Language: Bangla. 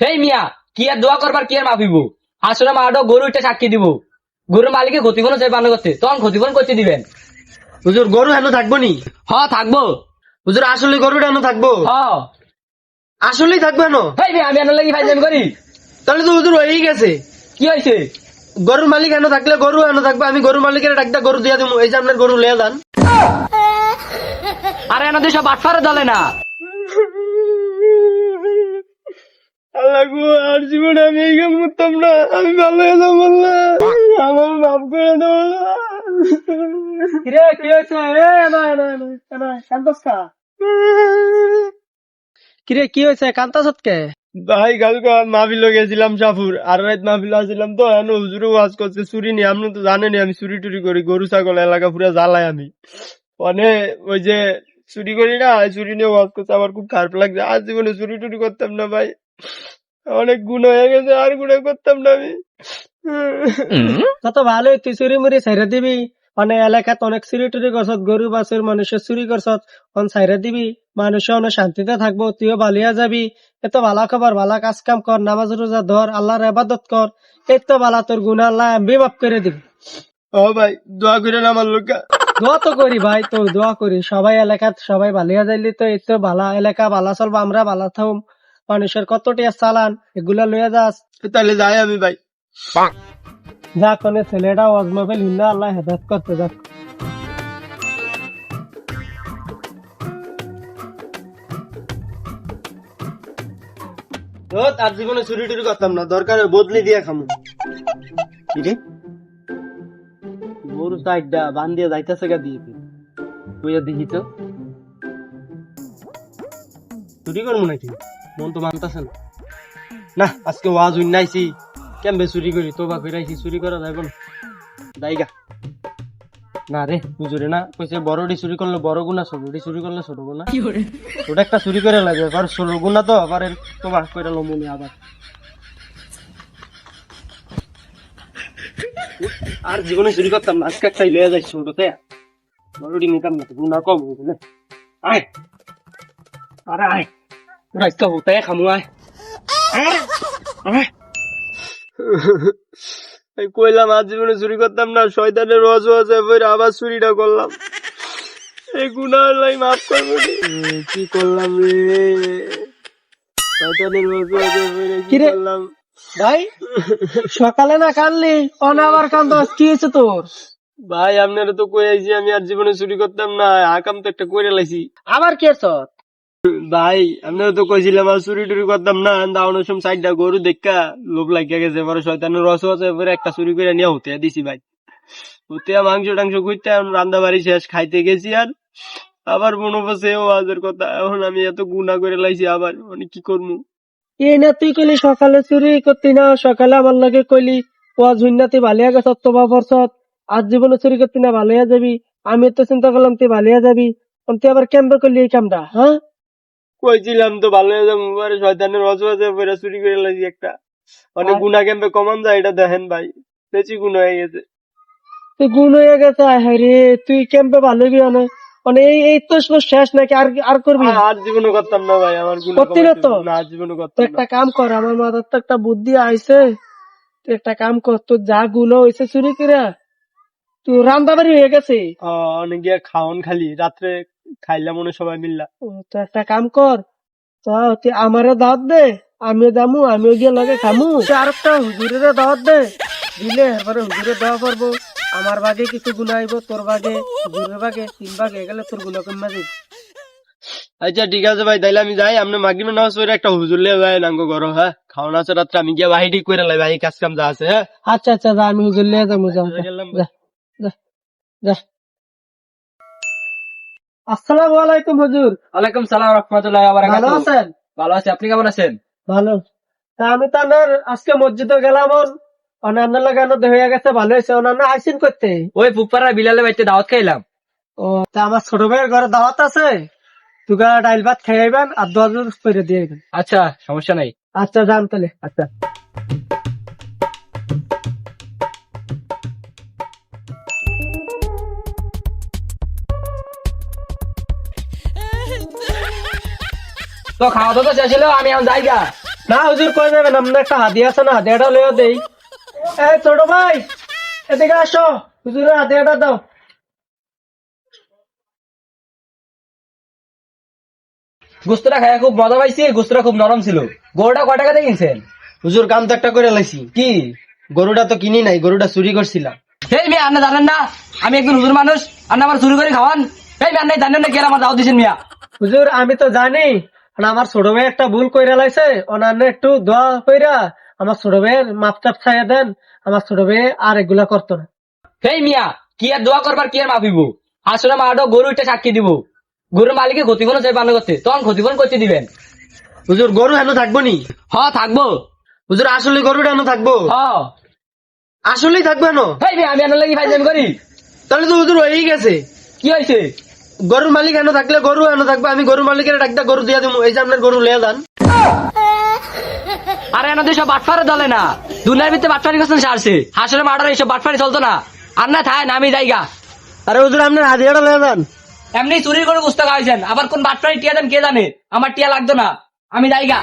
হেই মিয়া কি আর দোয়া করবার কি আর মাফিব আসলে মাটো গরু এটা সাক্ষী দিব। গরুর মালিকে ক্ষতিপূরণ চাই বানো করতে তখন ক্ষতিপূরণ করতে দিবেন। হুজুর গরু হেন থাকব নি? হ থাকব। হুজুর আসলে গরুটা হেন থাকব? হ। আসলেই থাকবে হেন? হেই মিয়া আমি আনার লাগি ফাইজামি করি। তাহলে তো হুজুর হয়েই গেছে। কি হয়েছে গরুর মালিক হেন থাকলে গরু হেন থাকবে আমি গরুর মালিকের ডাকটা গরু দিয়া দিব এই যে আপনার গরু লিয়ে যান আরে এনাদের সব বাটফারে দলে না। আল্লাহ গো আর জীবনে আমি এই কাম করতাম না। আমি ভালো যাব আমার মাফ করে দাও কি হয়েছে? কিরে কি হয়েছে? কান্তা সৎকে ভাই কালকে মাহফিল গেছিলাম সাপুর আর রাত মাহফিল আসছিলাম তো এখন হুজুরও ওয়াজ করছে চুরি নি আপনি তো জানেনি আমি চুরি টুরি করি গরু ছাগল এলাকা পুরো জ্বালাই আমি। মানে ওই যে চুরি করি না চুরি নিয়ে ওয়াজ করছে আমার খুব খারাপ লাগছে। আর জীবনে চুরি টুরি করতাম না ভাই। অনেক গুণ হয়ে গেছে আর গুণে করতাম না আমি। কত ভালোই তুই চুরি মুড়ি ছাইরা দিবি। মানে এলাকাত অনেক চুরি টুরি করছত গরু বাছুর মানুষের চুরি করছত। অন ছাইরা দিবি মানুষ অনেক শান্তিতে থাকব তুইও বালিয়া যাবি। এত ভালা খবর ভালা কাজ কাম কর নামাজ রোজা ধর আল্লাহর আবাদত কর। এই তো ভালা তোর গুণা আল্লাহ এমবি মাফ করে দিবি। ও ভাই দোয়া করেন আমার লোক দোয়া তো করি ভাই তোর দোয়া করি। সবাই এলাকাত সবাই বালিয়া যাইলি তো এই তো ভালা এলাকা ভালা চলবো আমরা ভালা থাকুম মানুষের কতটিয়া চালান এগুলা লইয়া যাস। তাহলে যাই আমি ভাই। যা কোনে ছেলেটা অজমাফেল হিন্দা আল্লাহ হেদায়ত করতে যাক। তো তার জীবনে চুরি টুরি করতাম না দরকার হয় বদলি দিয়ে খামু। কিরে গরু সাইডটা বান দিয়ে যাইতেছে গা দিয়ে তুইয়া দেখি তো। চুরি করব নাকি? মন তো মানতেছে না। না আজকে ওয়াজ উইন নাইছি কেমবে চুরি করি তো বা কইরাইছি চুরি করা যাইব না। দাইগা না রে হুজুরে না কইছে বড়ডি চুরি করলে বড় গুণা ছোটডি চুরি করলে ছোট গুণা। ওটা একটা চুরি করে লাগে আবার ছোট গুণা তো আবার তোমার কইরা লমুনি আবার। আর জীবনে চুরি করতাম না আজকে একটাই লয়ে যাই ছোটতে। বড়ডি নিতাম না গুণা কম বুঝলে আয়। আরে আয়। হতে খামু আয় আয়, আয় এই কইলাম আজ জীবনে চুরি করতাম না শয়তানের রস আছে ফের আবার চুরিটা করলাম। এই গুনার লাই মাফ করব। কি করলাম রে? শয়তানের রস আছে ফের কি? করলাম? ভাই সকালে না কানলি? অন আবার কান্দ কি হয়েছে তোর? ভাই আপনারা তো কই আইছি আমি আর জীবনে চুরি করতাম না। আকাম তো একটা করে লাইছি। আবার কি হয়েছ ভাই, আপনারা তো কইছিলাম আর চুরি টুরি করতাম না দাউনের সময় সাইডটা গরু দেখা, লোভ লাগিয়া গেছে, পরে শয়তানের রস আছে, পরে একটা চুরি করে নিয়ে হতে দিছি ভাই। হতে মাংস টাংস খুঁজতে রান্না বাড়ি শেষ, খাইতে গেছি আর, আবার মনে পড়ছে, ও আজের কথা, এখন আমি এত গুণা করে লাইছি, আবার মানে কি করব? এই না, তুই কইলি সকালে চুরি করতি না, সকালে আমার লগে কইলি ওয়া ঝুন্না তুই ভালিয়া গেছ তোবা পরছত আজ জীবনে চুরি করতি না, ভালিয়া যাবি, আমি তো চিন্তা করলাম তুই ভালিয়া যাবি তুই আবার কেমবে করলি এই কামটা হ্যাঁ? কইছিলাম তো ভালো হয়ে যাব পরে শয়তানের আছে পরে চুরি করে লাইছি একটা। অনেক গুণা কেমবে কমান যায় এটা দেখেন ভাই বেশি গুণ হয়ে গেছে। তুই গুণ হয়ে গেছে রে তুই কেমবে ভালো হবি অনে? মানে এই এই তো শেষ নাকি আর আর করবি আর জীবনে করতাম না ভাই আমার গুণ করতি না তো? না আর জীবনে তুই করতাম একটা কাম কর আমার মাথার তো একটা বুদ্ধি আইছে। তুই একটা কাম কর তোর যা গুলো হয়েছে চুরি করে তুই রান্দাবাড়ি হয়ে গেছে। অনেক গিয়ে খাওন খালি রাত্রে খাইলাম মনে সবাই মিললা। তো একটা কাম কর। তো তুই আমারও দাওয়াত দে আমিও দামু আমিও গিয়ে লগে খামু। আর একটা হুজুরের দাওয়াত দে দিলে এবারে হুজুরের দেওয়া পারব আমার বাগে কিছু গুণ আইব তোর বাগে হুজুরের বাগে তিন বাগে গেলে তোর গুণ কমা যাবে। আচ্ছা ঠিক আছে ভাই তাইলে আমি যাই। আপনি মাগরিবে নামাজ পড়ে একটা হুজুর লিয়ে যাই নাঙ্গো করো হ্যাঁ? খাওয়ান আছে রাত্রে আমি গিয়ে বাহির করে লাই ভাই কাজ কাম যা আছে হ্যাঁ? আচ্ছা আচ্ছা আমি হুজুর লিয়ে যাব যাও যা যা যা। আসসালামু আলাইকুম হুজুর। ওয়ালাইকুম সালাম রহমতুল্লাহ ভালো আছেন? ভালো আছি। আপনি কেমন আছেন? ভালো। তা আমি তো আপনার আজকে মসজিদে গেলাম অন্যান্য লাগানো হয়ে গেছে ভালো হয়েছে। অন্যান্য আইসিন করতে? ওই ফুপারা বিলালে বাইতে দাওয়াত খাইলাম। ও তা আমার ছোট ভাইয়ের ঘরে দাওয়াত আছে। তুগা ডাইল ভাত খাইবেন আর দশ করে দিয়ে আচ্ছা সমস্যা নাই। আচ্ছা যান তাহলে। আচ্ছা। তো খাওয়া দাওয়া শেষ হলো আমি এখন যাইগা না হুজুর কই যাবেন? আপনার একটা হাদিয়া আছে না হাদিয়াটা লইয়া দেই। এই ছোট ভাই এদিকে আসো। হুজুরের হাদিয়াটা দাও। গুস্তরা খায় খুব মজা পাইছি গুস্তরা খুব নরম ছিল। গরুটা কয় টাকা দিয়ে কিনছেন? হুজুর কাম তো একটা করে লাইছি। কি? গরুটা তো কিনি নাই গরুটা চুরি করছিলাম। এই মিয়া আপনি জানেন না? আমি একজন হুজুর মানুষ আপনি আমার চুরি করে খাওয়ান? এই মিয়া আপনি জানেন না কে আমার দাও দিচ্ছেন মিয়া? হুজুর আমি তো জানি। আমার ছোট ভাই একটা ভুল কইরা লাইছে। অনান্য একটু দোয়া কইরা আমার ছোট ভাইয়ের মাপ চাপ ছাইয়া দেন। আমার ছোট ভাই আর এগুলা করতো না। এই মিয়া কি আর দোয়া করবার কি আর মাফিব আসলে মাটো গরু একটা সাক্ষী দিব। গরুর মালিকে ক্ষতিপূরণ চাই বান্ন করতে। তখন ক্ষতিপূরণ করতে দিবেন। হুজুর গরু হেন থাকব নি? হ থাকব। হুজুর আসলে গরুটা হেন থাকব? হ। আসলেই থাকব হেন? এই মিয়া আমি আনার লাগি ফাইজামি করি। তাহলে তো হুজুর হয়েই গেছে। কি হয়েছে গরুর মালিক হেন থাকলে গরু হেন থাকবে আমি গরুর মালিকের ডাকটা গরু দিয়ে দিব এই যে আপনার গরু লিয়ে যান আরে এনাদের সব বাটফারে দলে না। দুনিয়ার ভিতরে বাটফারি করছেন সারছে আসলে মাটার এইসব বাটফারি চলতো না। আর না থায় না আমি যাইগা আরে হুজুর আপনার হাদিয়াটা লিয়ে যান এমনি চুরি করে বুঝতে খাওয়াইছেন আবার কোন বাটফারি টিয়া দেন কে জানে? আমার টিয়া লাগতো না। আমি যাইগা